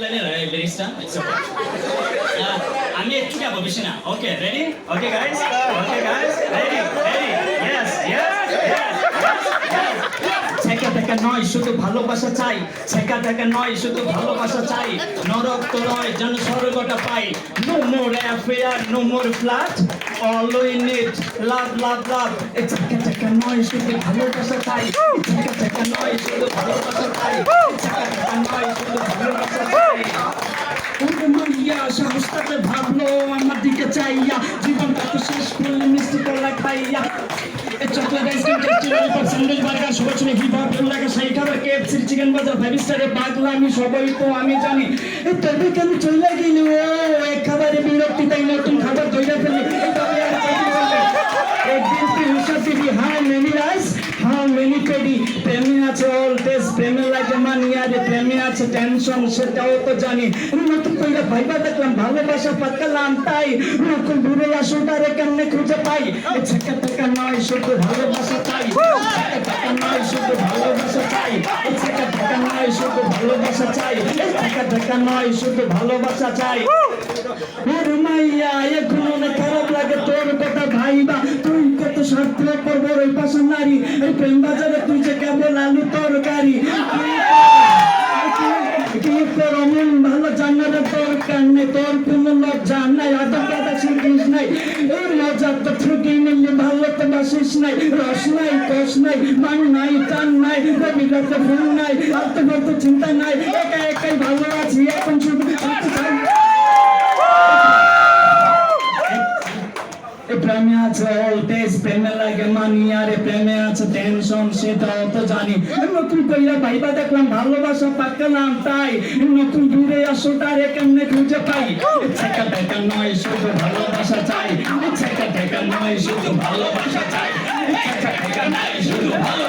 planner, right? Very star? It's okay. Uh, I'm here to get Okay, ready? Okay, guys? Okay, guys? Ready? Ready? Yes, yes. থেকে নয়, শুধু ভালোবাসা চাই। ছেকা থেকে নয়, শুধু ভালোবাসা চাই। নরক তো নয় যেন স্বর্গটা পাই no more affair no more flat all we need love love love ছেকা থেকে নয়, শুধু ভালোবাসা চাই। ছেকা থেকে নয়, শুধু ভালোবাসা চাই। ছেকা থেকে নয়, শুধু ভালোবাসা চাই। ভাবলো, আমার দিকে চাইয়া। জীবনটাকে শেষ করলে মিষ্টি করলা খাইয়া। Chocolate ice cream tasty lollipop sandwich burger সবার সঙ্গে চিকেন বাজার ফাইভ স্টারে আমি সবাই আমি জানি এ কেন চলে গেলি ও এক খাবারে বিরক্তি তাই নতুন খাবার তৈরি ফেলি একদিন তুই হাউ মেনি রাইস হ্যাঁ মেনি পেডি প্রেমে আছে অল প্রেমে লাগে মানি আরে প্রেমে আছে টেনশন সেটাও তো জানি। নতুন কইরা ভাইবা দেখলাম ভালোবাসা পাকালাম তাই। নতুন দূরে আসোটারে কেমনে খুঁজে পাই? ছেকা টাকা নয় শুধু ভালোবাসা টাকা নয় শুধু ভালোবাসা চাই। ছেকা টাকা নয় শুধু ভালোবাসা চাই। ছেকা টাকা নয় শুধু ভালোবাসা চাই। মাইয়া এখন খারাপ লাগে। স্বার্থ করব ওই পাশা নারী। এই প্রেম বাজারে তুই যে কেবল আলু তরকারি। নেই তো তো কষ নাই টান নাই ফুল নাই চিন্তা নাই, একা একাই ভালো প্রেমে আছে অলটেজ প্রেমে লাগে মানি আরে প্রেমে আছে টেনশন সেটাও তো জানি। নতুন কইরা ভাইবা দেখলাম, ভালোবাসা পাকালাম তাই। নতুন দূরে আসো, তারে কেমনে খুঁজে পাই? ছেকা ঠেকা নয়, শুধু ভালোবাসা চাই। ছেকা ঠেকা নয়, শুধু ভালোবাসা চাই। ছেকা ঠেকা নয়, শুধু ভালো